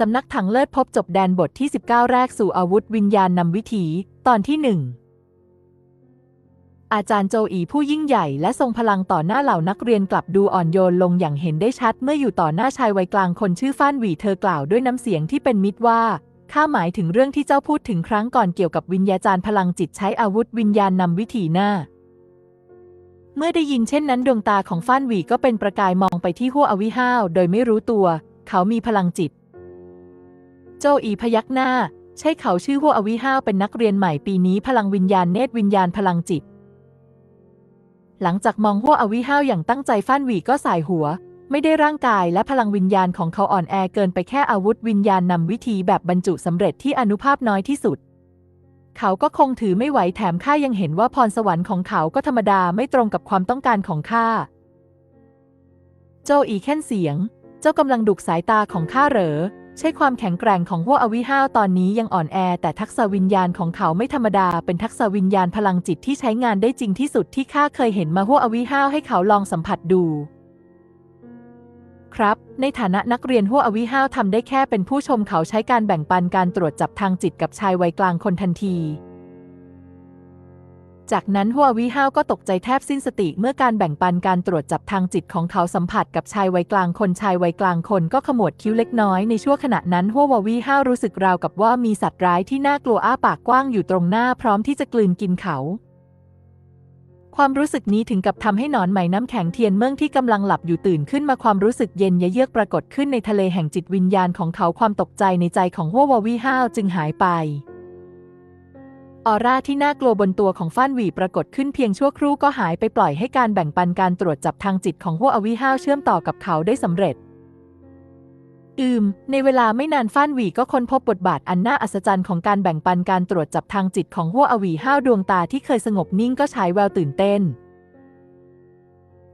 สำนักถังเลิศพบจบแดนบทที่ 19 แรกสู่อาวุธวิญญาณนำวิถี ตอนที่หนึ่งอาจารย์โจอีผู้ยิ่งใหญ่และทรงพลังต่อหน้าเหล่านักเรียนกลับดูอ่อนโยนลงอย่างเห็นได้ชัดเมื่ออยู่ต่อหน้าชายวัยกลางคนชื่อฟ้านหวีเธอกล่าวด้วยน้ำเสียงที่เป็นมิตรว่า ข้าหมายถึงเรื่องที่เจ้าพูดถึงครั้งก่อนเกี่ยวกับวิญญาจารย์พลังจิตใช้อาวุธวิญญาณนำวิถีหน้าเมื่อได้ยินเช่นนั้นดวงตาของฟ้านหวีก็เป็นประกายมองไปที่หัวอวิห้าวโดยไม่รู้ตัว เขามีพลังจิต โจอีพยักหน้า ใช่เขาชื่อหัวอวิห้าวเป็นนักเรียนใหม่ปีนี้พลังวิญญาณเนตรวิญญาณพลังจิต หลังจากมองหัวอวิห้าวอย่างตั้งใจฟ้านหวีก็สายหัว ไม่ได้ร่างกายและพลังวิญญาณของเขาอ่อนแอเกินไปแค่อาวุธวิญญาณนำวิธีแบบบรรจุสำเร็จที่อนุภาพน้อยที่สุด เขาก็คงถือไม่ไหวแถมข้ายังเห็นว่าพรสวรรค์ของเขาก็ธรรมดาไม่ตรงกับความต้องการของข้าโจอีแค่นเสียง เจ้ากำลังดุกสายตาของข้าเหรอ ใช่ความแข็งแกร่งของพวกอวิห้าวตอนนี้ยังอ่อนแอ แต่ทักษะวิญญาณของเขาไม่ธรรมดา เป็นทักษะวิญญาณพลังจิตที่ใช้งานได้จริงที่สุดที่ข้าเคยเห็นมาพวกอวิห้าวให้เขาลองสัมผัสดู ครับ ในฐานะนักเรียนหัวอวิห้าวทำได้แค่เป็นผู้ชมเขาใช้การแบ่งปันการตรวจจับทางจิตกับชายวัยกลางคนทันที จากนั้นหัววิห้าวก็ตกใจแทบสิ้นสติเมื่อการแบ่งปันการตรวจจับทางจิตของเขาสัมผัสกับชายวัยกลางคนชายวัยกลางคนก็ขมวดคิ้วเล็กน้อยในช่วงขณะนั้นหัวววิห้าวรู้สึกราวกับว่ามีสัตว์ร้ายที่น่ากลัวอ้าปากกว้างอยู่ตรงหน้าพร้อมที่จะกลืนกินเขา ความรู้สึกนี้ถึงกับทำให้หนอนไหมน้ำแข็งเทียนเมืองที่กำลังหลับอยู่ตื่นขึ้นมาความรู้สึกเย็นยะเยือกปรากฏขึ้นในทะเลแห่งจิตวิญญาณของเขาความตกใจในใจของหัวววิห้าวจึงหายไป ออร่าที่น่ากลัวบนตัวของฟ้านหวีปรากฏขึ้นเพียงชั่วครู่ก็หายไปปล่อยให้การแบ่งปันการตรวจจับทางจิตของหัวอวิห้าวเชื่อมต่อกับเขาได้สำเร็จ อืม ในเวลาไม่นานฟ้านหวีก็ค้นพบบทบาทอันน่าอัศจรรย์ของการแบ่งปันการตรวจจับทางจิตของหัวอวีห้าวดวงตาที่เคยสงบนิ่งก็ฉายแววตื่นเต้น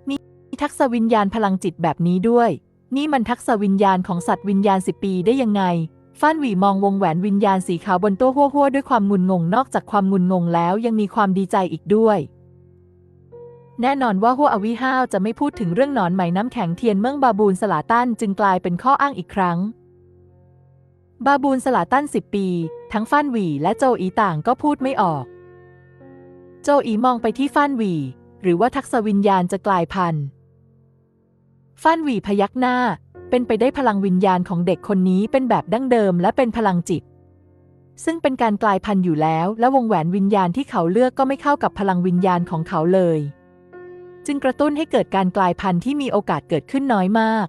มีทักษะวิญญาณพลังจิตแบบนี้ด้วย นี่มันทักษะวิญญาณของสัตว์วิญญาณสิบปีได้ยังไง ฟ้านหวีมองวงแหวนวิญญาณสีขาวบนโตัวหัวหัวด้วยความงุนงง นอกจากความงุนงงแล้วยังมีความดีใจอีกด้วย แน่นอนว่าหัวอวิห้าวจะไม่พูดถึงเรื่องหนอนไหมน้ำแข็งเทียนเมืองบาบูนสลาตันจึงกลายเป็นข้ออ้างอีกครั้ง บาบูนสลาตันสิบปี ทั้งฟ้านหวีและโจอีต่างก็พูดไม่ออก โจอีมองไปที่ฟ้านหวีหรือว่าทักษวิญญาณจะกลายพันธุ์ฟ้านหวีพยักหน้า เป็นไปได้พลังวิญญาณของเด็กคนนี้เป็นแบบดั้งเดิมและเป็นพลังจิต ซึ่งเป็นการกลายพันธุ์อยู่แล้ว และวงแหวนวิญญาณที่เขาเลือกก็ไม่เข้ากับพลังวิญญาณของเขาเลย จึงกระตุ้นให้เกิดการกลายพันธุ์ที่มีโอกาสเกิดขึ้นน้อยมาก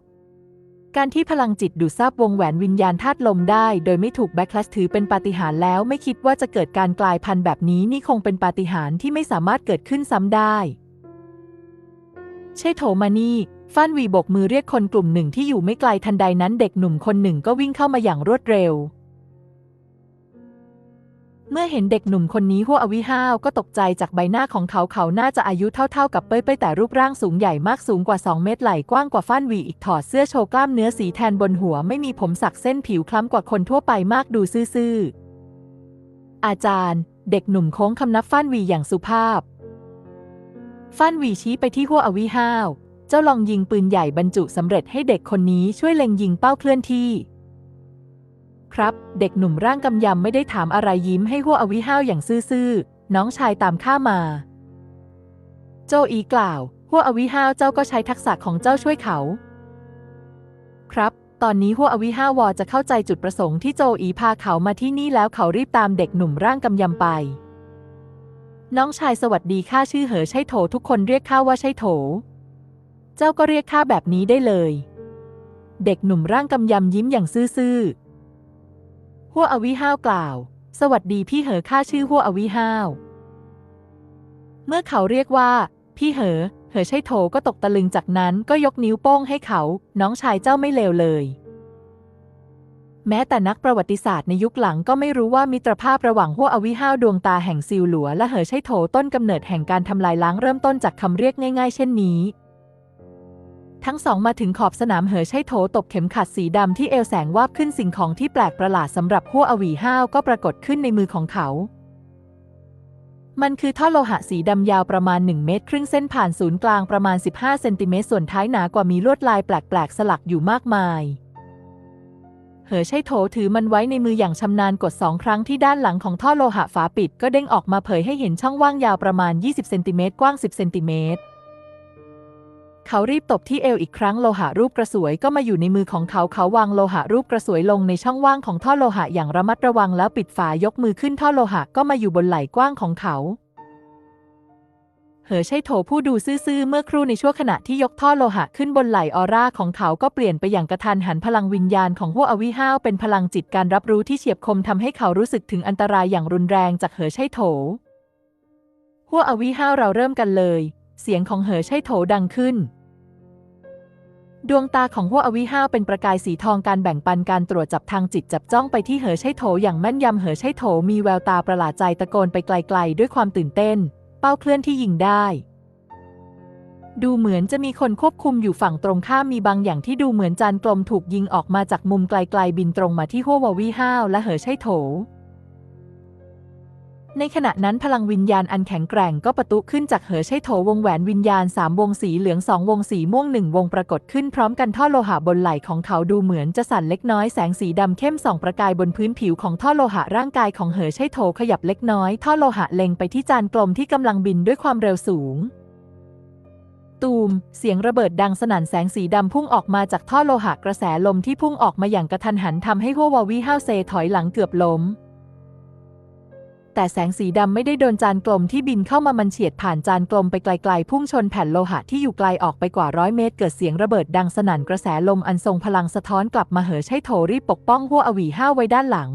การที่พลังจิตดูดซับวงแหวนวิญญาณธาตุลมได้ โดยไม่ถูกแบ็คคลาสถือเป็นปาฏิหาริย์แล้วไม่คิดว่าจะเกิดการกลายพันธุ์แบบนี้นี่คงเป็นปาฏิหาริย์ที่ไม่สามารถเกิดขึ้นซ้ำได้ใช่โถมานี่ ฟ้านวีบกมือเรียกคนกลุ่มหนึ่งที่อยู่ไม่ไกลทันใดนั้นเด็กหนุ่มคนหนึ่งก็วิ่งเข้ามาอย่างรวดเร็ว เมื่อเห็นเด็กหนุ่มคนนี้หัวอวิห้าวก็ตกใจจากใบหน้าของเขาเขาน่าจะอายุเท่าๆกับเป้ยเป้ยแต่รูปร่างสูงใหญ่มากสูงกว่า 2 เมตรไหล่กว้างกว่าฟ้านวีอีกถอดเสื้อโชว์กล้ามเนื้อสีแทนบนหัวไม่มีผมสักเส้นผิวคล้ำกว่าคนทั่วไปมากดูซื่อๆอาจารย์ เด็กหนุ่มโค้งคำนับฟ้านวีอย่างสุภาพฟ้านวีชี้ไปที่หัวอวิห้าว จ้าลองยิงปืนใหญ่บรรจุสำเร็จให้เด็กคนนี้ช่วยเล็งยิงเป้าเคลื่อนที่ ครับ เด็กหนุ่มร่างกำยำไม่ได้ถามอะไรยิ้มให้หัวอวิห้าวอย่างซื่อๆ น้องชายตามข้ามา โจอีกล่าวหัวอวิห้าวเจ้าก็ใช้ทักษะของเจ้าช่วยเขา ครับ ตอนนี้หัวอวิห้าวอจะเข้าใจจุดประสงค์ที่โจอีพาเขามาที่นี่แล้วเขารีบตามเด็กหนุ่มร่างกำยำไป น้องชายสวัสดีข้าชื่อเหอใช่โถทุกคนเรียกข้าว่าใช่โถ จ้าก็เรียกข้าแบบนี้ได้เลย เด็กหนุ่มร่างกำยำยิ้มอย่างซื่อๆหัวอวิห้าวกล่าว สวัสดีพี่เหอข้าชื่อหัวอวิห้าว เมื่อเขาเรียกว่า พี่เหอ เหอใช่โถก็ตกตะลึงจากนั้นก็ยกนิ้วโป้งให้เขา น้องชายเจ้าไม่เลวเลย แม้แต่นักประวัติศาสตร์ในยุคหลังก็ไม่รู้ว่ามิตรภาพระหว่างหัวอวิห้าวดวงตาแห่งซิวหลัว และเหอใช่โถต้นกำเนิดแห่งการทำลายล้างเริ่มต้นจากคำเรียกง่าย ๆ เช่นนี้ ทั้งสองมาถึงขอบสนามเหอใช่โถตบเข็มขัดสีดำที่เอวแสงวาบขึ้นสิ่งของที่แปลกประหลาดสำหรับหัวอวีห้าวก็ปรากฏขึ้นในมือของเขา มันคือท่อโลหะสีดำยาวประมาณ 1 เมตร ครึ่งเส้นผ่านศูนย์กลางประมาณ 15 เซนติเมตรส่วนท้ายหนากว่ามีลวดลายแปลกๆ สลักอยู่มากมาย เหอใช่โถถือมันไว้ในมืออย่างชำนาญกดสองครั้งที่ด้านหลังของท่อโลหะฝาปิด ก็เด้งออกมาเผยให้เห็นช่องว่างยาวประมาณ 20 เซนติเมตรกว้าง 10 เซนติเมตร เขารีบตบที่เอวอีกครั้งโลหะรูปกระสวยก็มาอยู่ในมือของเขาเขาวางโลหะรูปกระสวยลงในช่องว่างของท่อโลหะอย่างระมัดระวังแล้วปิดฝายกมือขึ้นท่อโลหะก็มาอยู่บนไหล่กว้างของเขาเหอใช่โถผู้ดูซื่อๆเมื่อครู่ในช่วงขณะที่ยกท่อโลหะขึ้นบนไหล่ออร่าของเขาก็เปลี่ยนไปอย่างกระทันหันพลังวิญญาณของหัวอวิห้าวเป็นพลังจิตการรับรู้ที่เฉียบคมทำให้เขารู้สึกถึงอันตรายอย่างรุนแรงจากเหอใช่โถหัวอวิห้าวเราเริ่มกันเลย เสียงของเหอใช่โถดังขึ้น ดวงตาของหัวอวิห้าเป็นประกายสีทองการแบ่งปันการตรวจจับทางจิตจับจ้องไปที่เหอใช่โถอย่างแม่นยำเหอใช่โถมีแววตาประหลาดใจตะโกนไปไกลๆ ด้วยความตื่นเต้น เป้าเคลื่อนที่ยิงได้ดูเหมือนจะมีคนควบคุมอยู่ฝั่งตรงข้ามมีบางอย่างที่ดูเหมือนจานกลมถูกยิงออกมาจากมุมไกลๆบินตรงมาที่หัววาวิห้าวและเหอใช่โถ ในขณะนั้นพลังวิญญาณอันแข็งแกร่งก็ประตุขึ้นจากเหอใช่โถวงแหวนวิญญาณสามวงสีเหลืองสองวงสีม่วงหนึ่งวงปรากฏขึ้นพร้อมกันท่อโลหะบนไหล่ของเขาดูเหมือนจะสั่นเล็กน้อยแสงสีดำเข้มส่องประกายบนพื้นผิวของท่อโลหะร่างกายของเหอใช่โถขยับเล็กน้อยท่อโลหะเล็งไปที่จานกลมที่กำลังบินด้วยความเร็วสูงตูม เสียงระเบิดดังสนั่นแสงสีดำพุ่งออกมาจากท่อโลหะกระแสลมที่พุ่งออกมาอย่างกระทันหันทำให้หัววาวิห้าวเซถอยหลังเกือบล้ม แต่แสงสีดำไม่ได้โดนจานกลมที่บินเข้ามามันเฉียดผ่านจานกลมไปไกลๆ พุ่งชนแผ่นโลหะที่อยู่ไกลออกไปกว่าร้อยเมตร เกิดเสียงระเบิดดังสนั่นกระแสลมอันทรงพลังสะท้อนกลับมาเหอใช้โถรีบปกป้องหัวอวีห้าไว้ด้านหลัง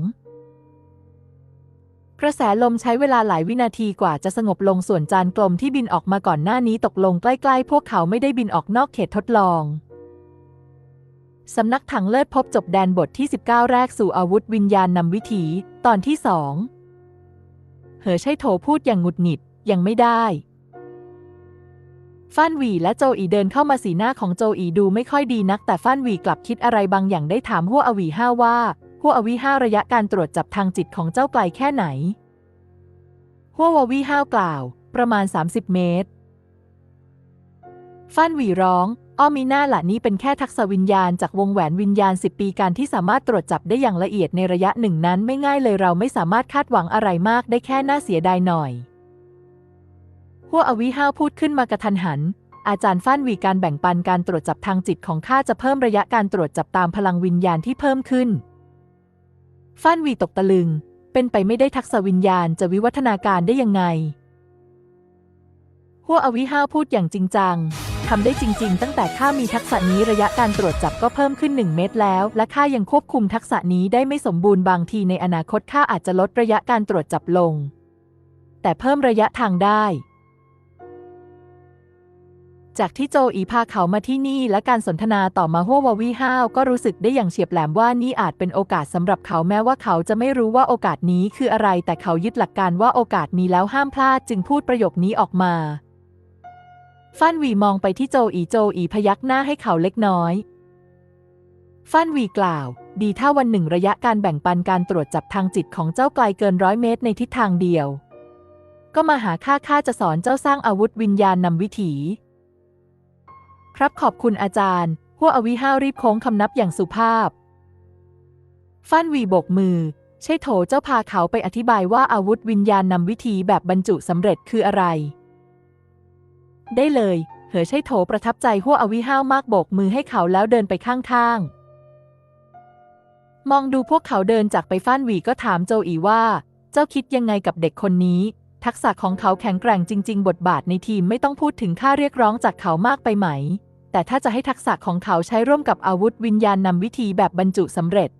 กระแสลมใช้เวลาหลายวินาทีกว่าจะสงบลงส่วนจานกลมที่บินออกมาก่อนหน้านี้ตกลงใกล้ๆ พวกเขาไม่ได้บินออกนอกเขตทดลองสำนักถังเลิศพบจบแดนบทที่ 19 แรกสู่อาวุธวิญญาณนำวิถี ตอนที่สอง เหอใช่โถพูดอย่างหงุดหงิดยังไม่ได้ ฟ้านหวีและโจอีเดินเข้ามาสีหน้าของโจอีดูไม่ค่อยดีนัก แต่ฟ้านหวีกลับคิดอะไรบางอย่างได้ถามหัวอวีห้าว่าหัวอวีห้าระยะการตรวจจับทางจิตของเจ้าไกลแค่ไหนหัววาวีห้ากล่าว ประมาณ 30 เมตรฟ้านหวีร้อง อ้อมีหน้าหละนี้เป็นแค่ทักษะวิญญาณจากวงแหวนวิญญาณ 10 ปีการที่สามารถตรวจจับได้อย่างละเอียดในระยะหนึ่งนั้นไม่ง่ายเลยเราไม่สามารถคาดหวังอะไรมากได้แค่น่าเสียดายหน่อยหัวอวิห้าพูดขึ้นมากระทันหัน อาจารย์ฟ้านวีการแบ่งปันการตรวจจับทางจิตของข้าจะเพิ่มระยะการตรวจจับตามพลังวิญญาณที่เพิ่มขึ้นฟ้านวีตกตะลึง เป็นไปไม่ได้ทักษะวิญญาณจะวิวัฒนาการได้ยังไงหัวอวิห้าพูดอย่างจริงจัง ทำได้จริง ๆ ตั้งแต่ข้ามีทักษะนี้ระยะการตรวจจับก็เพิ่มขึ้น 1 เมตรแล้ว และข้ายังควบคุมทักษะนี้ได้ไม่สมบูรณ์บางทีในอนาคตข้าอาจจะลดระยะการตรวจจับลง แต่เพิ่มระยะทางได้ จากที่โจอีพาเขามาที่นี่และการสนทนาต่อมาหัววาวีห้าวก็รู้สึกได้อย่างเฉียบแหลมว่านี่อาจเป็นโอกาสสำหรับเขาแม้ว่าเขาจะไม่รู้ว่าโอกาสนี้คืออะไร แต่เขายึดหลักการว่าโอกาสมีแล้วห้ามพลาดจึงพูดประโยคนี้ออกมา ฟ้านหวีมองไปที่โจอีโจอีพยักหน้าให้เขาเล็กน้อยฟ้านหวีกล่าว ดีถ้าวันหนึ่งระยะการแบ่งปันการตรวจจับทางจิตของเจ้าไกลเกินร้อยเมตรในทิศทางเดียว ก็มาหาข้าข้าจะสอนเจ้าสร้างอาวุธวิญญาณนำวิถี ครับขอบคุณอาจารย์หัวอวิห้ารีบโค้งคำนับอย่างสุภาพฟ้านวีโบกมือ ใช่โถเจ้าพาเขาไปอธิบายว่าอาวุธวิญญาณนำวิธีแบบบรรจุสำเร็จคืออะไร ได้เลย เหอใช่โถประทับใจหัวอวิห้าวมากโบกมือให้เขาแล้วเดินไปข้างๆ มองดูพวกเขาเดินจากไปฟ้านหวีก็ถามโจอีว่า เจ้าคิดยังไงกับเด็กคนนี้ ทักษะของเขาแข็งแกร่งจริง ๆ บทบาทในทีมไม่ต้องพูดถึงค่าเรียกร้องจากเขามากไปไหม แต่ถ้าจะให้ทักษะของเขาใช้ร่วมกับอาวุธวิญญาณนำวิธีแบบบรรจุสำเร็จ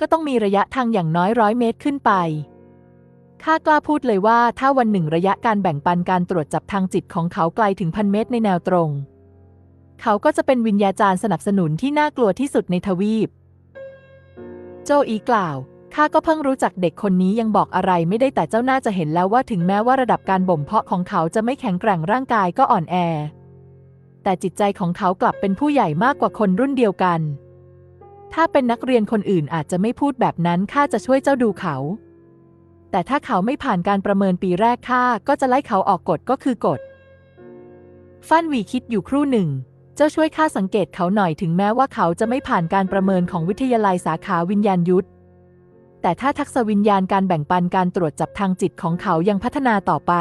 ก็ต้องมีระยะทางอย่างน้อยร้อยเมตรขึ้นไป ข้ากล้าพูดเลยว่าถ้าวันหนึ่งระยะการแบ่งปันการตรวจจับทางจิตของเขาไกลถึงพันเมตรในแนวตรง เขาก็จะเป็นวิญญาจารย์สนับสนุนที่น่ากลัวที่สุดในทวีป โจอีกล่าวข้าก็เพิ่งรู้จักเด็กคนนี้ยังบอกอะไรไม่ได้แต่เจ้าน่าจะเห็นแล้วว่าถึงแม้ว่าระดับการบ่มเพาะของเขาจะไม่แข็งแกร่งร่างกายก็อ่อนแอ แต่จิตใจของเขากลับเป็นผู้ใหญ่มากกว่าคนรุ่นเดียวกัน ถ้าเป็นนักเรียนคนอื่นอาจจะไม่พูดแบบนั้นข้าจะช่วยเจ้าดูเขา แต่ถ้าเขาไม่ผ่านการประเมินปีแรกข้าก็จะไล่เขาออกกฎก็คือกฎฟ้านวีคิดอยู่ครู่หนึ่งโจจ้าช่วยข้าสังเกตเขาหน่อยถึงแม้ว่าเขาจะไม่ผ่านการประเมินของวิทยาลัยสาขาวิญญาณยุทธ แต่ถ้าทักษะวิญญาณการแบ่งปันการตรวจจับทางจิตของเขายังพัฒนาต่อไป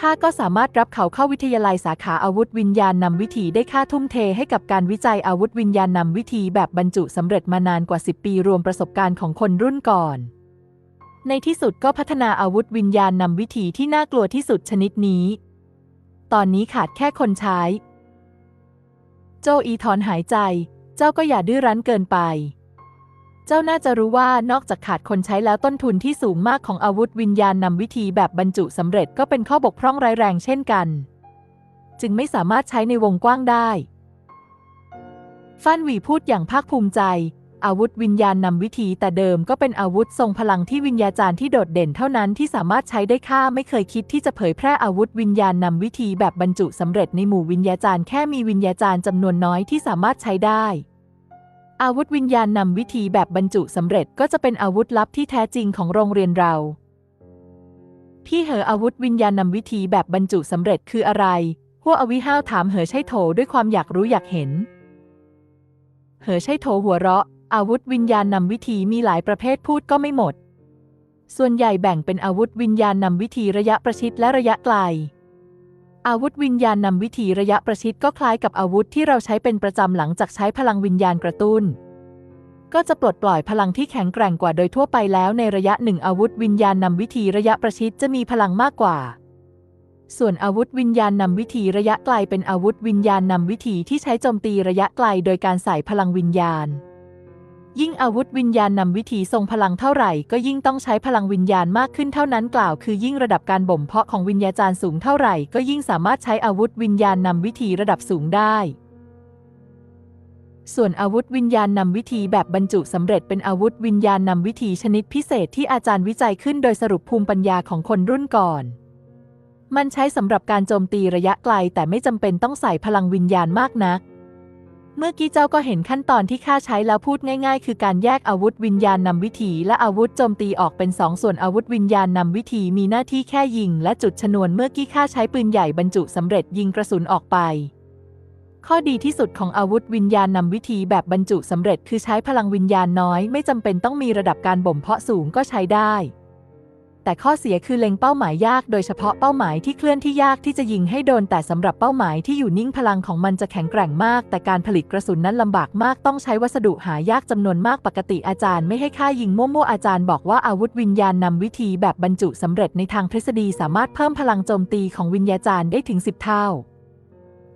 ข้าก็สามารถรับเขาเข้าวิทยาลัยสาขาอาวุธวิญญาณนำวิธีได้ค่าทุ่มเทให้กับการวิจัยอาวุธวิญญาณนำวิธีแบบบรรจุสำเร็จมานานกว่า 10 ปีรวมประสบการณ์ของคนรุ่นก่อน ในที่สุดก็พัฒนาอาวุธวิญญาณนำวิธีที่น่ากลัวที่สุดชนิดนี้ ตอนนี้ขาดแค่คนใช้ โจอีถอนหายใจ เจ้าก็อย่าดื้อรั้นเกินไป เจ้าน่าจะรู้ว่านอกจากขาดคนใช้แล้วต้นทุนที่สูงมากของอาวุธวิญญาณนำวิธีแบบบรรจุสำเร็จก็เป็นข้อบกพร่องร้ายแรงเช่นกัน จึงไม่สามารถใช้ในวงกว้างได้ ฟันหวีพูดอย่างภาคภูมิใจ อาวุธวิญญาณนำวิธีแต่เดิมก็เป็นอาวุธทรงพลังที่วิญญาจารย์ที่โดดเด่นเท่านั้นที่สามารถใช้ได้ข้าไม่เคยคิดที่จะเผยแพร่อาวุธวิญญาณนำวิธีแบบบรรจุสำเร็จในหมู่วิญญาจารย์แค่มีวิญญาจารย์จำนวนน้อยที่สามารถใช้ได้อาวุธวิญญาณนำวิธีแบบบรรจุสำเร็จก็จะเป็นอาวุธลับที่แท้จริงของโรงเรียนเรา พี่เหออาวุธวิญญาณนำวิธีแบบบรรจุสำเร็จคืออะไร หัวอวิห้าวถามเหอใช่โถด้วยความอยากรู้อยากเห็น เหอใช่โถหัวเราะ อาวุธวิญญาณนำวิธีมีหลายประเภทพูดก็ไม่หมด ส่วนใหญ่แบ่งเป็นอาวุธวิญญาณนำวิธีระยะประชิดและระยะไกล อาวุธวิญญาณนำวิธีระยะประชิดก็คล้ายกับอาวุธที่เราใช้เป็นประจำหลังจากใช้พลังวิญญาณกระตุ้น ก็จะปลดปล่อยพลังที่แข็งแกร่งกว่าโดยทั่วไปแล้วในระยะหนึ่งอาวุธวิญญาณนำวิธีระยะประชิดจะมีพลังมากกว่าส่วนอาวุธวิญญาณนำวิธีระยะไกลเป็นอาวุธวิญญาณนำวิธีที่ใช้โจมตีระยะไกลโดยการใส่พลังวิญญาณ ยิ่งอาวุธวิญญาณนำวิธีทรงพลังเท่าไหร่ ก็ยิ่งต้องใช้พลังวิญญาณมากขึ้นเท่านั้นกล่าวคือยิ่งระดับการบ่มเพาะของวิญญาจารย์สูงเท่าไหร่ ก็ยิ่งสามารถใช้อาวุธวิญญาณนำวิธีระดับสูงได้ ส่วนอาวุธวิญญาณนำวิธีแบบบรรจุสำเร็จเป็นอาวุธวิญญาณนำวิธีชนิดพิเศษที่อาจารย์วิจัยขึ้นโดยสรุปภูมิปัญญาของคนรุ่นก่อนมันใช้สำหรับการโจมตีระยะไกล แต่ไม่จำเป็นต้องใส่พลังวิญญาณมากนัก เมื่อกี้เจ้าก็เห็นขั้นตอนที่ข้าใช้แล้วพูดง่าย ๆ คือการแยกอาวุธวิญญาณนำวิธีและอาวุธโจมตีออกเป็นสองส่วนอาวุธวิญญาณนำวิธีมีหน้าที่แค่ยิง และจุดชนวนเมื่อกี้ข้าใช้ปืนใหญ่บรรจุสำเร็จยิงกระสุนออกไป ข้อดีที่สุดของอาวุธวิญญาณนำวิธีแบบบรรจุสำเร็จ คือใช้พลังวิญญาณน้อย ไม่จำเป็นต้องมีระดับการบ่มเพาะสูงก็ใช้ได้ แต่ข้อเสียคือเล็งเป้าหมายยาก โดยเฉพาะเป้าหมายที่เคลื่อนที่ยากที่จะยิงให้โดน แต่สำหรับเป้าหมายที่อยู่นิ่งพลังของมันจะแข็งแกร่งมาก แต่การผลิตกระสุนนั้นลำบากมากต้องใช้วัสดุหายากจำนวนมากปกติอาจารย์ไม่ให้ค่ายิงมั่วๆอาจารย์บอกว่าอาวุธวิญญาณนำวิธีแบบบรรจุสำเร็จในทางทฤษฎีสามารถเพิ่มพลังโจมตีของวิญญาจารย์ได้ถึง 10 เท่า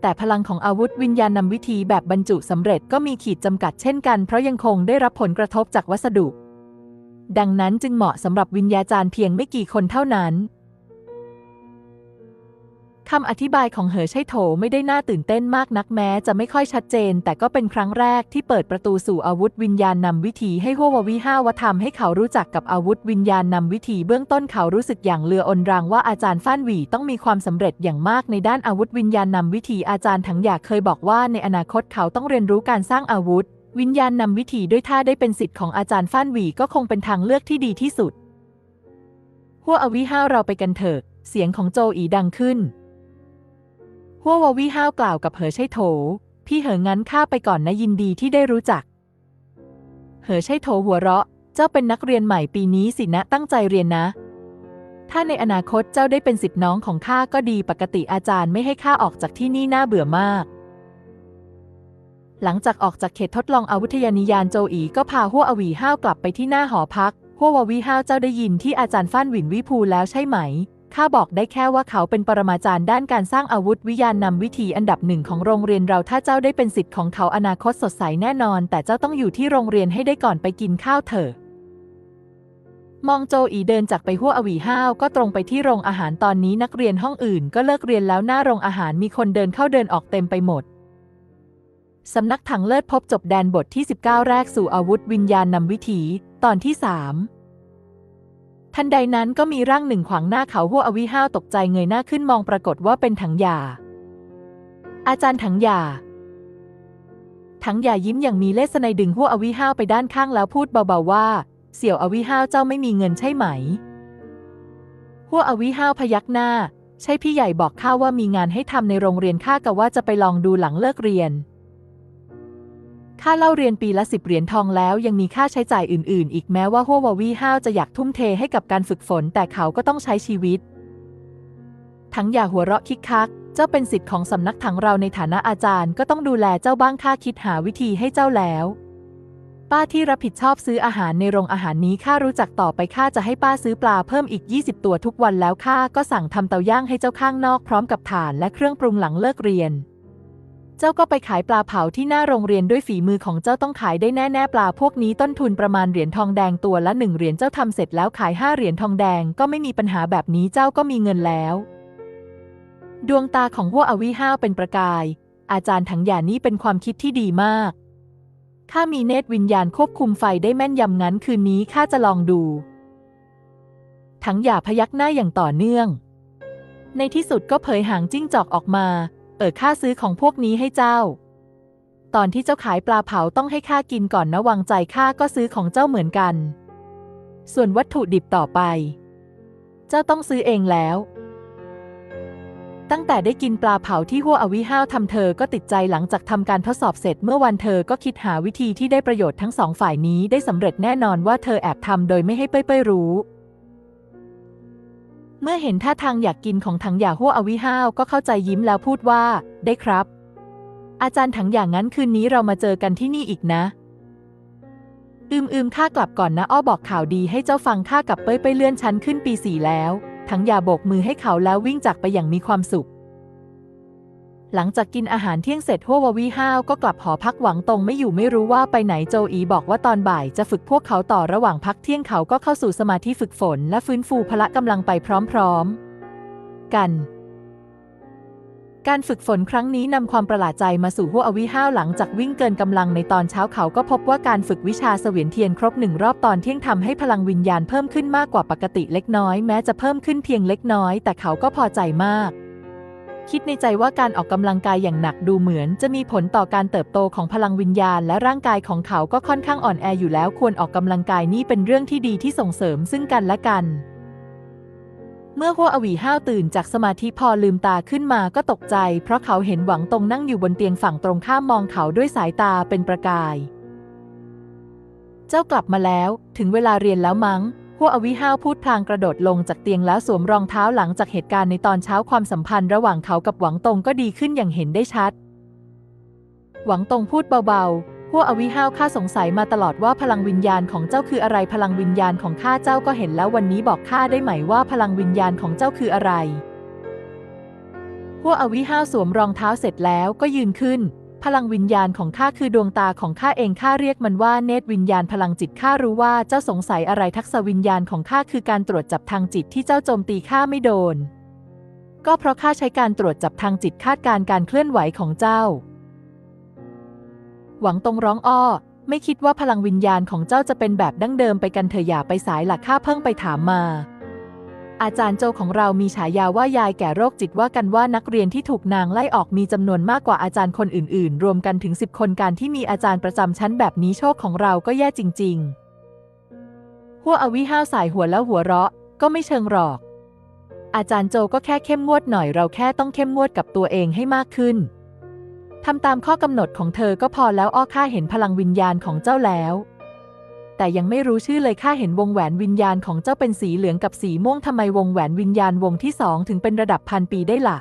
แต่พลังของอาวุธวิญญาณนำวิธีแบบบรรจุสำเร็จก็มีขีดจำกัดเช่นกันเพราะยังคงได้รับผลกระทบจากวัสดุ ดังนั้นจึงเหมาะสำหรับวิญญาจารย์เพียงไม่กี่คนเท่านั้นคำอธิบายของเหอใช่โถไม่ได้น่าตื่นเต้นมากนักแม้จะไม่ค่อยชัดเจน แต่ก็เป็นครั้งแรกที่เปิดประตูสู่อาวุธวิญญาณนำวิธีให้หัวววิห้าวทำให้เขารู้จักกับอาวุธวิญญาณนำวิธีเบื้องต้นเขารู้สึกอย่างเรืออนรางว่าอาจารย์ฟ้านหวีต้องมีความสำเร็จอย่างมากในด้านอาวุธวิญญาณนำวิธีอาจารย์ถังอยากเคยบอกว่าในอนาคตเขาต้องเรียนรู้การสร้างอาวุธ วิญญาณนำวิธีด้วยถ้าได้เป็นสิทธิ์ของอาจารย์ฟ้านหวีก็คงเป็นทางเลือกที่ดีที่สุด หัวอวิห้าวเราไปกันเถอะ เสียงของโจอีดังขึ้น หัวววิห้าวกล่าวกับเหอใช่โถ พี่เหองั้นข้าไปก่อนนะยินดีที่ได้รู้จัก เหอใช่โถหัวเราะ เจ้าเป็นนักเรียนใหม่ปีนี้สินะตั้งใจเรียนนะ ถ้าในอนาคตเจ้าได้เป็นสิทธิ์น้องของข้าก็ดีปกติอาจารย์ไม่ให้ข้าออกจากที่นี่น่าเบื่อมาก หลังจากออกจากเขตทดลองอาวุธยานิยานโจอีก็พาหัวอวีห้าวกลับไปที่หน้าหอพักหัววาวิห้าวเจ้าได้ยินที่อาจารย์ฟ้านหวินวิภูแล้วใช่ไหม ข้าบอกได้แค่ว่าเขาเป็นปรมาจารย์ด้านการสร้างอาวุธวิญญาณนำวิธีอันดับหนึ่งของโรงเรียนเราถ้าเจ้าได้เป็นสิทธิ์ของเขาอนาคตสดใสแน่นอน แต่เจ้าต้องอยู่ที่โรงเรียนให้ได้ก่อนไปกินข้าวเถอะมองโจอีเดินจากไปหัวอวีห้าวก็ตรงไปที่โรงอาหารตอนนี้นักเรียนห้องอื่น ก็เลิกเรียนแล้วหน้าโรงอาหารมีคนเดินเข้าเดินออกเต็มไปหมด สำนักถังเลิศพบจบแดนบทที่ 19 แรกสู่อาวุธวิญญาณนำวิถี ตอนที่3ทันใดนั้นก็มีร่างหนึ่งขวางหน้าเขาหัวอวิห้าวตกใจเงยหน้าขึ้นมองปรากฏว่าเป็นถังหยา อาจารย์ถังหยา ถังหยายิ้มอย่างมีเลสไนดึงหัวอวิห้าวไปด้านข้างแล้วพูดเบาๆว่า เสี่ยวอวิห้าวเจ้าไม่มีเงินใช่ไหมหัวอวิห้าวพยักหน้า ใช่พี่ใหญ่บอกข้าว่ามีงานให้ทำในโรงเรียนข้ากะว่าจะไปลองดูหลังเลิกเรียน ค่าเล่าเรียนปีละสิบเหรียญทองแล้วยังมีค่าใช้จ่ายอื่น ๆ อีกแม้ว่าฮัววาวีห้าวจะอยากทุ่มเทให้กับการฝึกฝน แต่เขาก็ต้องใช้ชีวิต ทั้งอย่าหัวเราะคิกคัก เจ้าเป็นสิทธิ์ของสำนักถังเราในฐานะอาจารย์ก็ต้องดูแลเจ้าบ้างข้าคิดหาวิธีให้เจ้าแล้ว ป้าที่รับผิดชอบซื้ออาหารในโรงอาหารนี้ข้ารู้จักต่อไปข้าจะให้ป้าซื้อปลาเพิ่มอีก 20 ตัวทุกวันแล้วข้าก็สั่งทำเตาย่างให้เจ้าข้างนอกพร้อมกับถ่านและเครื่องปรุงหลังเลิกเรียน เจ้าก็ไปขายปลาเผาที่หน้าโรงเรียนด้วยฝีมือของเจ้าต้องขายได้แน่ๆปลาพวกนี้ต้นทุนประมาณเหรียญทองแดงตัวละหนึ่งเหรียญเจ้าทำเสร็จแล้วขายห้าเหรียญทองแดงก็ไม่มีปัญหาแบบนี้เจ้าก็มีเงินแล้ว ดวงตาของหัวอวิห้าวเป็นประกาย อาจารย์ถังหยานี้เป็นความคิดที่ดีมากข้ามีเนตรวิญญาณควบคุมไฟได้แม่นยำงั้นคืนนี้ข้าจะลองดู ถังหยาพยักหน้าอย่างต่อเนื่อง ในที่สุดก็เผยหางจิ้งจอกออกมา เออข้าซื้อของพวกนี้ให้เจ้า ตอนที่เจ้าขายปลาเผาต้องให้ข้ากินก่อนนะวางใจข้าก็ซื้อของเจ้าเหมือนกัน ส่วนวัตถุดิบต่อไป เจ้าต้องซื้อเองแล้ว ตั้งแต่ได้กินปลาเผาที่หัวอวิห้าวทำเธอก็ติดใจหลังจากทำการทดสอบเสร็จเมื่อวันเธอก็คิดหาวิธีที่ได้ประโยชน์ทั้งสองฝ่ายนี้ได้สำเร็จแน่นอนว่าเธอแอบทำโดยไม่ให้เป้ยเป้ยรู้ เมื่อเห็นท่าทางอยากกินของถังหยาหัวอวิห้าวก็เข้าใจยิ้มแล้วพูดว่า ได้ครับ อาจารย์ถังอย่างนั้นคืนนี้เรามาเจอกันที่นี่อีกนะ อืมอืมข้ากลับก่อนนะอ้อบอกข่าวดีให้เจ้าฟังข้ากับเป้ยไปเลื่อนชั้นขึ้นปีสี่แล้วถังหยาโบกมือให้เขาแล้ววิ่งจากไปอย่างมีความสุข หลังจากกินอาหารเที่ยงเสร็จหัววาวีห้าวก็กลับหอพักหวังตรงไม่อยู่ไม่รู้ว่าไปไหนโจอีบอกว่าตอนบ่ายจะฝึกพวกเขาต่อระหว่างพักเที่ยงเขาก็เข้าสู่สมาธิฝึกฝน และฟื้นฟูพละกำลังไปพร้อมๆ กันการฝึกฝนครั้งนี้นำความประหลาดใจมาสู่หัวอวิห้าวหลังจากวิ่งเกินกำลังในตอนเช้าเขาก็พบว่าการฝึกวิชาเสวียนเทียนครบหนึ่งรอบตอนเที่ยงทำให้พลังวิญญาณเพิ่มขึ้นมากกว่าปกติเล็กน้อยแม้จะเพิ่มขึ้นเพียงเล็กน้อย แต่เขาก็พอใจมาก คิดในใจว่าการออกกำลังกายอย่างหนักดูเหมือน จะมีผลต่อการเติบโตของพลังวิญญาณ และร่างกายของเขาก็ค่อนข้างอ่อนแออยู่แล้วควรออกกำลังกายนี่เป็นเรื่องที่ดีที่ส่งเสริมซึ่งกันและกัน เมื่อหัวอวีห้าวตื่นจากสมาธิพอลืมตาขึ้นมาก็ตกใจ เพราะเขาเห็นหวังตรงนั่งอยู่บนเตียงฝั่งตรงข้ามมองเขาด้วยสายตาเป็นประกาย เจ้ากลับมาแล้ว ถึงเวลาเรียนแล้วมั้ง หัวอวิห้าวพูดพลางกระโดดลงจากเตียงแล้วสวมรองเท้าหลังจากเหตุการณ์ในตอนเช้าความสัมพันธ์ระหว่างเขากับหวังตงก็ดีขึ้นอย่างเห็นได้ชัด หวังตงพูดเบาๆพวกอวิห้าวข้าสงสัยมาตลอดว่าพลังวิญญาณของเจ้าคืออะไรพลังวิญญาณของข้าเจ้าก็เห็นแล้ววันนี้บอกข้าได้ไหมว่าพลังวิญญาณของเจ้าคืออะไรพวกอวิห้าวสวมรองเท้าเสร็จแล้วก็ยืนขึ้น พลังวิญญาณของข้าคือดวงตาของข้าเองข้าเรียกมันว่าเนตรวิญญาณพลังจิตข้ารู้ว่าเจ้าสงสัยอะไรทักษะวิญญาณของข้าคือการตรวจจับทางจิตที่เจ้าโจมตีข้าไม่โดน ก็เพราะข้าใช้การตรวจจับทางจิตคาดการณ์การเคลื่อนไหวของเจ้า หวังตรงร้องอ้อ ไม่คิดว่าพลังวิญญาณของเจ้าจะเป็นแบบดั้งเดิมไปกันเถอะอย่าไปสายหลักข้าเพิ่งไปถามมา อาจารย์โจของเรามีฉายาว่ายายแก่โรคจิตว่ากันว่านักเรียนที่ถูกนางไล่ออกมีจำนวนมากกว่าอาจารย์คนอื่นๆ รวมกันถึงสิบคนการที่มีอาจารย์ประจำชั้นแบบนี้โชคของเราก็แย่จริง ๆ หัวอวิห้าวสายหัวแล้วหัวเราะ ก็ไม่เชิงหรอก อาจารย์โจก็แค่เข้มงวดหน่อยเราแค่ต้องเข้มงวดกับตัวเองให้มากขึ้นทำตามข้อกำหนดของเธอก็พอแล้วอ้อข้าเห็นพลังวิญญาณของเจ้าแล้ว แต่ยังไม่รู้ชื่อเลยข้าเห็นวงแหวนวิญญาณของเจ้าเป็นสีเหลืองกับสีม่วงทำไมวงแหวนวิญญาณวงที่สองถึงเป็นระดับพันปีได้ล่ะ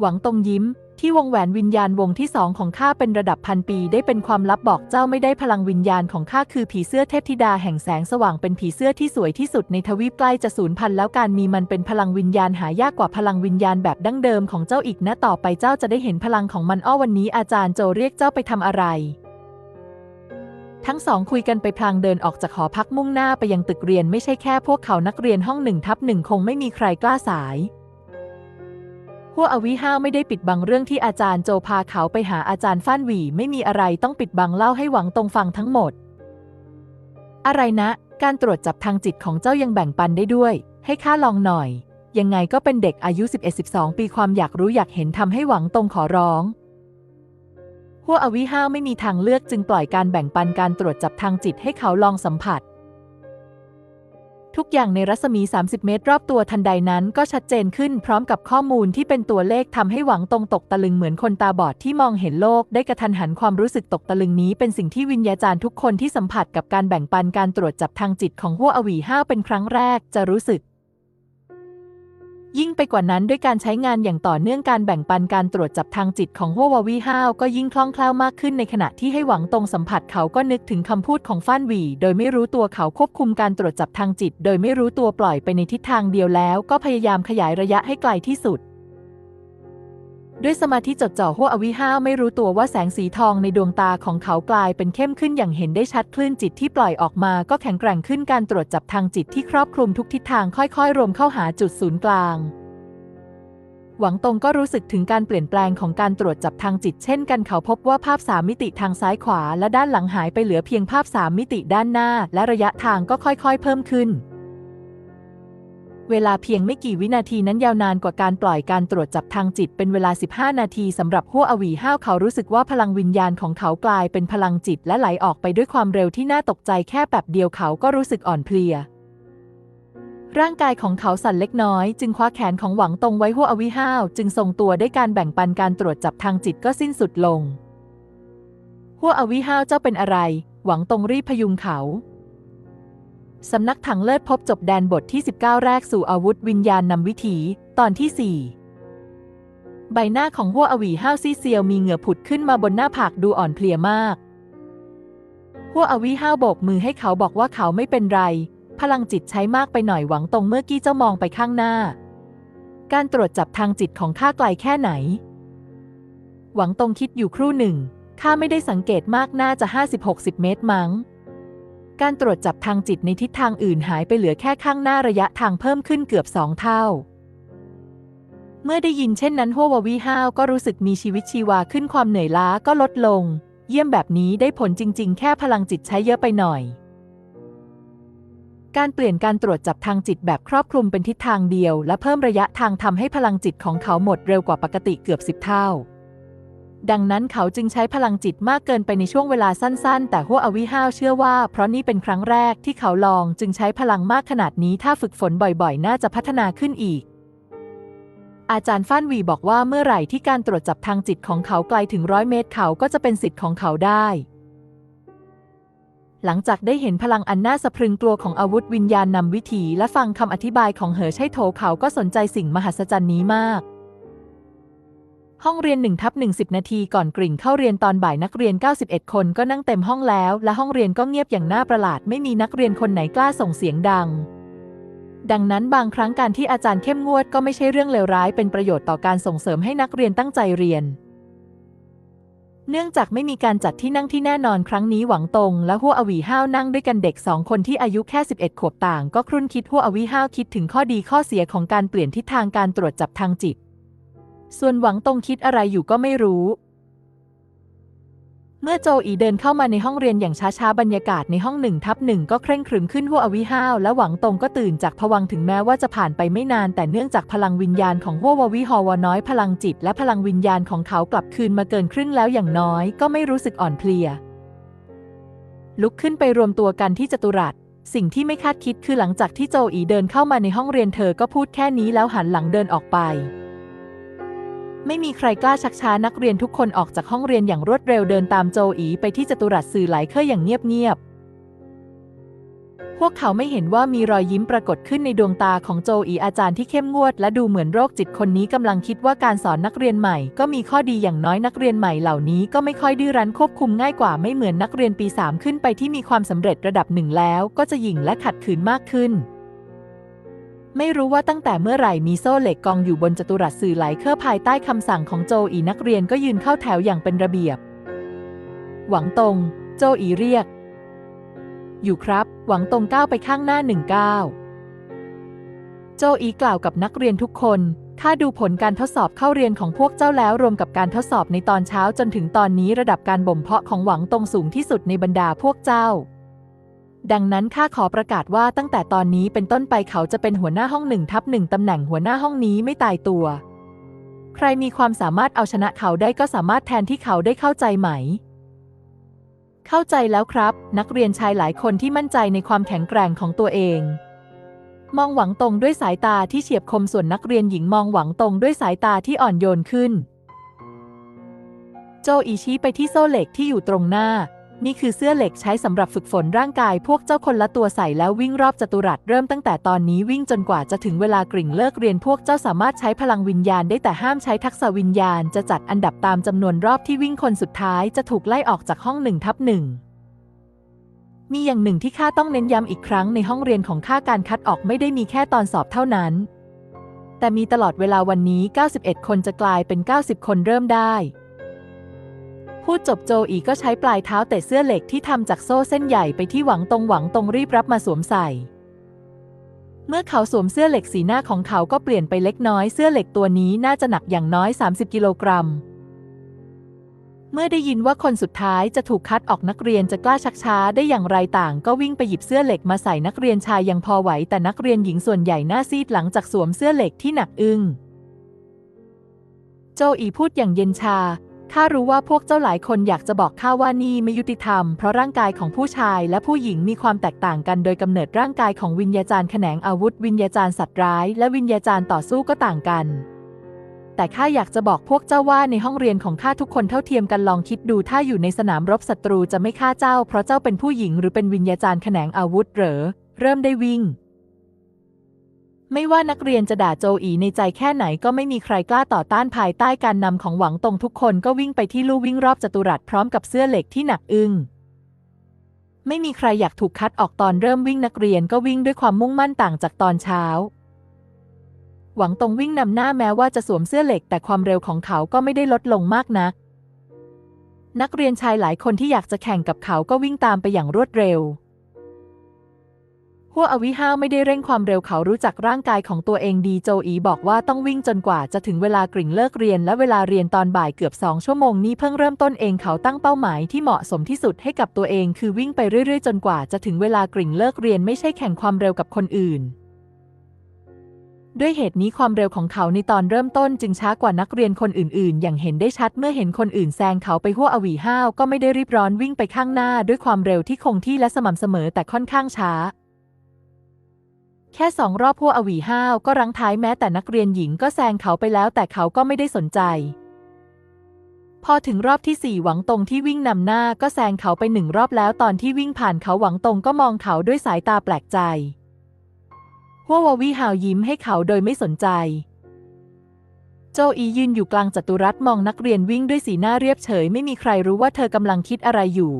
หวังตรงยิ้ม ที่วงแหวนวิญญาณวงที่สองของข้าเป็นระดับพันปีได้เป็นความลับบอกเจ้าไม่ได้พลังวิญญาณของข้าคือผีเสื้อเทพธิดาแห่งแสงสว่างเป็นผีเสื้อที่สวยที่สุดในทวีปใกล้จะสูญพันธุ์แล้วการมีมันเป็นพลังวิญญาณหายากกว่าพลังวิญญาณแบบดั้งเดิมของเจ้าอีกนะต่อไปเจ้าจะได้เห็นพลังของมันอ้อวันนี้อาจารย์โจเรียกเจ้าไปทำอะไร ทั้งสองคุยกันไปพลางเดินออกจากหอพักมุ่งหน้าไปยังตึกเรียนไม่ใช่แค่พวกเขานักเรียนห้องหนึ่งทับหนึ่งคงไม่มีใครกล้าสายพวกอวิห้าไม่ได้ปิดบังเรื่องที่อาจารย์โจพาเขาไปหาอาจารย์ฟ้านหวีไม่มีอะไรต้องปิดบังเล่าให้หวังตรงฟังทั้งหมด อะไรนะ การตรวจจับทางจิตของเจ้ายังแบ่งปันได้ด้วย ให้ข้าลองหน่อย ยังไงก็เป็นเด็กอายุ 11-12 ปีความอยากรู้อยากเห็นทำให้หวังตรงขอร้อง พวอวิห้าไม่มีทางเลือกจึงปล่อยการแบ่งปันการตรวจจับทางจิตให้เขาลองสัมผัส ทุกอย่างในรัศมี 30 เมตร รอบตัวทันใดนั้นก็ชัดเจนขึ้นพร้อมกับข้อมูลที่เป็นตัวเลขทำให้หวังตรงตกตะลึงเหมือนคนตาบอดที่มองเห็นโลกได้กระทันหันความรู้สึกตกตะลึงนี้เป็นสิ่งที่วิญญาจารย์ทุกคนที่สัมผัสกับการแบ่งปันการตรวจจับทางจิตของหัวอวีห้าเป็นครั้งแรกจะรู้สึก ยิ่งไปกว่านั้นด้วยการใช้งานอย่างต่อเนื่องการแบ่งปันการตรวจจับทางจิตของฮัววาวีห้าวก็ยิ่งคล่องแคล่วมากขึ้นในขณะที่ให้หวังตรงสัมผัสเขาก็นึกถึงคำพูดของฟ้านหวี โดยไม่รู้ตัวเขาควบคุมการตรวจจับทางจิต โดยไม่รู้ตัวปล่อยไปในทิศทางเดียวแล้ว ก็พยายามขยายระยะให้ไกลที่สุด ด้วยสมาธิจดจ่อหัวอวิห้าวไม่รู้ตัวว่าแสงสีทองในดวงตาของเขากลายเป็นเข้มขึ้นอย่างเห็นได้ชัดคลื่นจิตที่ปล่อยออกมาก็แข็งแกร่งขึ้นการตรวจจับทางจิตที่ครอบคลุมทุกทิศทางค่อยๆ รวมเข้าหาจุดศูนย์กลาง หวังตงก็รู้สึกถึงการเปลี่ยนแปลงของการตรวจจับทางจิตเช่นกันเขาพบว่าภาพสามมิติทางซ้ายขวาและด้านหลังหายไปเหลือเพียงภาพสามมิติด้านหน้า และระยะทางก็ค่อย ๆ เพิ่มขึ้น เวลาเพียงไม่กี่วินาทีนั้นยาวนานกว่าการปล่อยการตรวจจับทางจิตเป็นเวลา 15 นาทีสำหรับหัวอวีห้าวเขารู้สึกว่าพลังวิญญาณของเขากลายเป็นพลังจิตและไหลออกไปด้วยความเร็วที่น่าตกใจแค่แบบเดียวเขาก็รู้สึกอ่อนเพลียร่างกายของเขาสั่นเล็กน้อย จึงคว้าแขนของหวังตรงไว้หัวอวิห้าวจึงทรงตัวได้การแบ่งปันการตรวจจับทางจิตก็สิ้นสุดลงหัวอวิห้าวเจ้าเป็นอะไร หวังตรงรีบพยุงเขา สำนักถังเลิศพบจบแดนบทที่ 19 แรกสู่อาวุธวิญญาณนำวิถี ตอนที่ 4 ใบหน้าของหัวอวีห้าวซี่เซียวมีเหงื่อผุดขึ้นมาบนหน้าผากดูอ่อนเพลียมากหัวอวีห้าวโบกมือให้เขาบอกว่าเขาไม่เป็นไร พลังจิตใช้มากไปหน่อยหวังตรงเมื่อกี้เจ้ามองไปข้างหน้า การตรวจจับทางจิตของข้าไกลแค่ไหน หวังตรงคิดอยู่ครู่หนึ่งข้าไม่ได้สังเกตมากน่าจะ 50-60 เมตรมั้ง การตรวจจับทางจิตในทิศทางอื่นหายไปเหลือแค่ข้างหน้าระยะทางเพิ่มขึ้นเกือบสองเท่า เมื่อได้ยินเช่นนั้นหัววาวีห้าวก็รู้สึกมีชีวิตชีวาขึ้นความเหนื่อยล้าก็ลดลง เยี่ยมแบบนี้ได้ผลจริง ๆ แค่พลังจิตใช้เยอะไปหน่อย การเปลี่ยนการตรวจจับทางจิตแบบครอบคลุมเป็นทิศทางเดียว และเพิ่มระยะทางทำให้พลังจิตของเขาหมดเร็วกว่าปกติเกือบสิบเท่า ดังนั้นเขาจึงใช้พลังจิตมากเกินไปในช่วงเวลาสั้นๆ แต่หัวอวิห้าวเชื่อว่า เพราะนี่เป็นครั้งแรกที่เขาลองจึงใช้พลังมากขนาดนี้ถ้าฝึกฝนบ่อยๆ น่าจะพัฒนาขึ้นอีก อาจารย์ฟ้านวีบอกว่าเมื่อไหร่ที่การตรวจจับทางจิตของเขาไกลถึงร้อยเมตรเขาก็จะเป็นสิทธิ์ของเขาได้ หลังจากได้เห็นพลังอันน่าสะพรึงกลัวของอาวุธวิญญาณนำวิถีและฟังคำอธิบายของเหอใช่โถเขาก็สนใจสิ่งมหัศจรรย์นี้มาก ห้องเรียน1ทับ10 นาทีก่อนกริ่งเข้าเรียนตอนบ่ายนักเรียน 91 คนก็นั่งเต็มห้องแล้ว และห้องเรียนก็เงียบอย่างน่าประหลาด ไม่มีนักเรียนคนไหนกล้าส่งเสียงดัง ดังนั้นบางครั้งการที่อาจารย์เข้มงวดก็ไม่ใช่เรื่องเลวร้ายเป็นประโยชน์ต่อการส่งเสริมให้นักเรียนตั้งใจเรียน เนื่องจากไม่มีการจัดที่นั่งที่แน่นอนครั้งนี้หวังตรง และหัวอวีห้าวนั่งด้วยกันเด็กสองคนที่อายุแค่ 11 ขวบต่าง ก็ครุ่นคิดหัวอวีห้าวคิดถึงข้อดีข้อเสียของการเปลี่ยนทิศทางการตรวจจับทางจิต ส่วนหวังตรงคิดอะไรอยู่ก็ไม่รู้ เมื่อโจอีเดินเข้ามาในห้องเรียนอย่างช้าๆ บรรยากาศในห้องหนึ่งทับหนึ่งก็เคร่งครึมขึ้นหัวอวิห้าว และหวังตรงก็ตื่นจากผวังถึงแม้ว่าจะผ่านไปไม่นาน แต่เนื่องจากพลังวิญญาณของหัวววิฮอวน้อยพลังจิต และพลังวิญญาณของเขากลับคืนมาเกินครึ่งแล้วอย่างน้อย ก็ไม่รู้สึกอ่อนเพลีย ลุกขึ้นไปรวมตัวกันที่จตุรัสสิ่งที่ไม่คาดคิดคือหลังจากที่โจอีเดินเข้ามาในห้องเรียนเธอก็พูดแค่นี้แล้วหันหลังเดินออกไป ไม่มีใครกล้าชักช้านักเรียนทุกคนออกจากห้องเรียนอย่างรวดเร็วเดินตามโจอีไปที่จตุรัสสื่อไหลเคออย่างเงียบๆ พวกเขาไม่เห็นว่ามีรอยยิ้มปรากฏขึ้นในดวงตาของโจอีอาจารย์ที่เข้มงวด และดูเหมือนโรคจิตคนนี้กำลังคิดว่าการสอนนักเรียนใหม่ ก็มีข้อดีอย่างน้อยนักเรียนใหม่เหล่านี้ก็ไม่ค่อยดื้อรั้นควบคุมง่ายกว่าไม่เหมือนนักเรียนปี 3 ขึ้นไปที่มีความสำเร็จระดับหนึ่งแล้ว ก็จะหยิ่งและขัดขืนมากขึ้น ไม่รู้ว่าตั้งแต่เมื่อไหร่มีโซ่เหล็กกองอยู่บนจัตุรัสสื่อไหลเคอภายใต้คำสั่งของโจอีนักเรียนก็ยืนเข้าแถวอย่างเป็นระเบียบ หวังตง โจอีเรียก อยู่ครับ หวังตงก้าวไปข้างหน้าหนึ่งก้าวโจอีกล่าวกับนักเรียนทุกคนข้าดูผลการทดสอบเข้าเรียนของพวกเจ้าแล้วรวมกับการทดสอบในตอนเช้าจนถึงตอนนี้ระดับการบ่มเพาะของหวังตรงสูงที่สุดในบรรดาพวกเจ้า ดังนั้นข้าขอประกาศว่าตั้งแต่ตอนนี้เป็นต้นไปเขาจะเป็นหัวหน้าห้องหนึ่งทับหนึ่งตำแหน่งหัวหน้าห้องนี้ไม่ตายตัว ใครมีความสามารถเอาชนะเขาได้ก็สามารถแทนที่เขาได้เข้าใจไหม เข้าใจแล้วครับ นักเรียนชายหลายคนที่มั่นใจในความแข็งแกร่งของตัวเอง มองหวังตรงด้วยสายตาที่เฉียบคมส่วนนักเรียนหญิงมองหวังตรงด้วยสายตาที่อ่อนโยนขึ้น โจอีชี้ไปที่โซ่เหล็กที่อยู่ตรงหน้า นี่คือเสื้อเหล็กใช้สำหรับฝึกฝนร่างกายพวกเจ้าคนละตัวใส่แล้ววิ่งรอบจัตุรัสเริ่มตั้งแต่ตอนนี้วิ่งจนกว่าจะถึงเวลากริ่งเลิกเรียนพวกเจ้าสามารถใช้พลังวิญญาณได้แต่ห้ามใช้ทักษะวิญญาณจะจัดอันดับตามจำนวนรอบที่วิ่งคนสุดท้ายจะถูกไล่ออกจากห้องหนึ่งทับหนึ่งมีอย่างหนึ่งที่ข้าต้องเน้นย้ำอีกครั้งในห้องเรียนของข้าการคัดออกไม่ได้มีแค่ตอนสอบเท่านั้น แต่มีตลอดเวลาวันนี้ 91 คนจะกลายเป็น 90 คนเริ่มได้ พูดจบโจอีก็ใช้ปลายเท้าเตะเสื้อเหล็กที่ทำจากโซ่เส้นใหญ่ไปที่หวังตรงหวังตรงรีบรับมาสวมใส่ เมื่อเขาสวมเสื้อเหล็กสีหน้าของเขาก็เปลี่ยนไปเล็กน้อยเสื้อเหล็กตัวนี้น่าจะหนักอย่างน้อย 30 กิโลกรัม เมื่อได้ยินว่าคนสุดท้ายจะถูกคัดออกนักเรียนจะกล้าชักช้าได้อย่างไรต่างก็วิ่งไปหยิบเสื้อเหล็กมาใส่นักเรียนชายยังพอไหวแต่นักเรียนหญิงส่วนใหญ่หน้าซีดหลังจากสวมเสื้อเหล็กที่หนักอึ้งโจอีพูดอย่างเย็นชา ข้ารู้ว่าพวกเจ้าหลายคนอยากจะบอกข้าว่านี่ไม่ยุติธรรม เพราะร่างกายของผู้ชายและผู้หญิงมีความแตกต่างกันโดยกำเนิดร่างกายของวิญญาจารย์แขนงอาวุธ วิญญาจารย์สัตว์ร้าย และวิญญาจารย์ต่อสู้ก็ต่างกัน แต่ข้าอยากจะบอกพวกเจ้าว่าในห้องเรียนของข้าทุกคนเท่าเทียมกันลองคิดดูถ้าอยู่ในสนามรบศัตรูจะไม่ฆ่าเจ้า เพราะเจ้าเป็นผู้หญิงหรือเป็นวิญญาจารย์แขนงอาวุธเหรอเริ่มได้วิ่ง ไม่ว่านักเรียนจะด่าโจอีในใจแค่ไหนก็ไม่มีใครกล้าต่อต้านภายใต้การนำของหวังตรงทุกคนก็วิ่งไปที่ลู่วิ่งรอบจัตุรัสพร้อมกับเสื้อเหล็กที่หนักอึ้งไม่มีใครอยากถูกคัดออกตอนเริ่มวิ่งนักเรียนก็วิ่งด้วยความมุ่งมั่นต่างจากตอนเช้า หวังตรงวิ่งนำหน้าแม้ว่าจะสวมเสื้อเหล็กแต่ความเร็วของเขาก็ไม่ได้ลดลงมากนัก นักเรียนชายหลายคนที่อยากจะแข่งกับเขาก็วิ่งตามไปอย่างรวดเร็ว พวอวิห้าไม่ได้เร่งความเร็วเขารู้จักร่างกายของตัวเองดีโจอีบอกว่าต้องวิ่งจนกว่าจะถึงเวลากริ่งเลิกเรียน และเวลาเรียนตอนบ่ายเกือบสองชั่วโมงนี้เพิ่งเริ่มต้นเองเขาตั้งเป้าหมายที่เหมาะสมที่สุดให้กับตัวเองคือวิ่งไปเรื่อยๆ จนกว่าจะถึงเวลากริ่งเลิกเรียนไม่ใช่แข่งความเร็วกับคนอื่นด้วยเหตุนี้ความเร็วของเขาในตอนเริ่มต้นจึงช้ากว่านักเรียนคนอื่น ๆ อย่างเห็นได้ชัดเมื่อเห็นคนอื่นแซงเขาไปหัวอวีห้าวก็ไม่ได้รีบร้อนวิ่งไปข้างหน้าด้วยความเร็วที่คงที่และสม่ำเสมอแต่ค่อนข้างช้า แค่สองรอบพวกอวีห้าวก็รั้งท้ายแม้แต่นักเรียนหญิงก็แซงเขาไปแล้วแต่เขาก็ไม่ได้สนใจ พอถึงรอบที่สี่หวังตรงที่วิ่งนำหน้าก็แซงเขาไปหนึ่งรอบแล้วตอนที่วิ่งผ่านเขาหวังตรงก็มองเขาด้วยสายตาแปลกใจหัวววีหาวยิ้มให้เขาโดยไม่สนใจ โจอียืนอยู่กลางจัตุรัสมองนักเรียนวิ่งด้วยสีหน้าเรียบเฉย ไม่มีใครรู้ว่าเธอกำลังคิดอะไรอยู่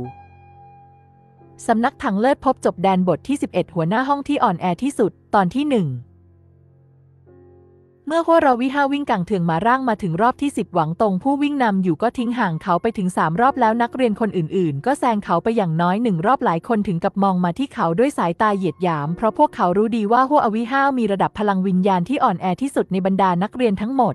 สำนักถังเลิศพบจบแดนบทที่ 11 หัวหน้าห้องที่อ่อนแอที่สุดตอนที่หนึ่งเมื่อหัวเราวิห้าวิ่งกังเถืองมาร่างมาถึงรอบที่ 10 หวังตรงผู้วิ่งนำอยู่ก็ทิ้งห่างเขาไปถึง 3 รอบแล้วนักเรียนคนอื่นๆ ก็แซงเขาไปอย่างน้อยหนึ่งรอบหลายคนถึงกับมองมาที่เขาด้วยสายตาเหยียดหยาม เพราะพวกเขารู้ดีว่าหัวอวิห้ามีระดับพลังวิญญาณที่อ่อนแอที่สุดในบรรดานักเรียนทั้งหมด